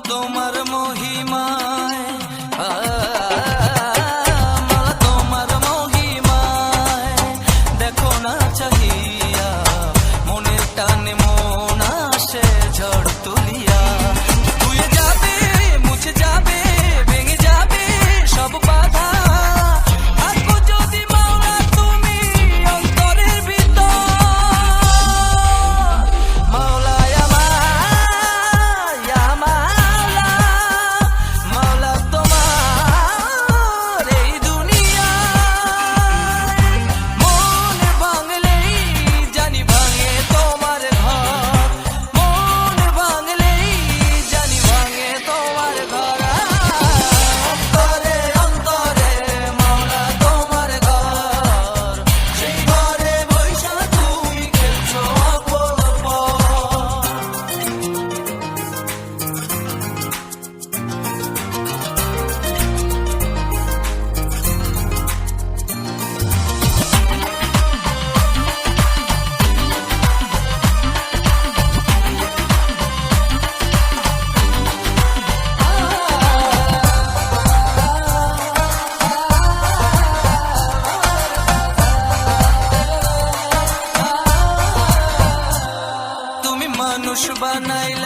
তোমার মহিমা। বানাইলা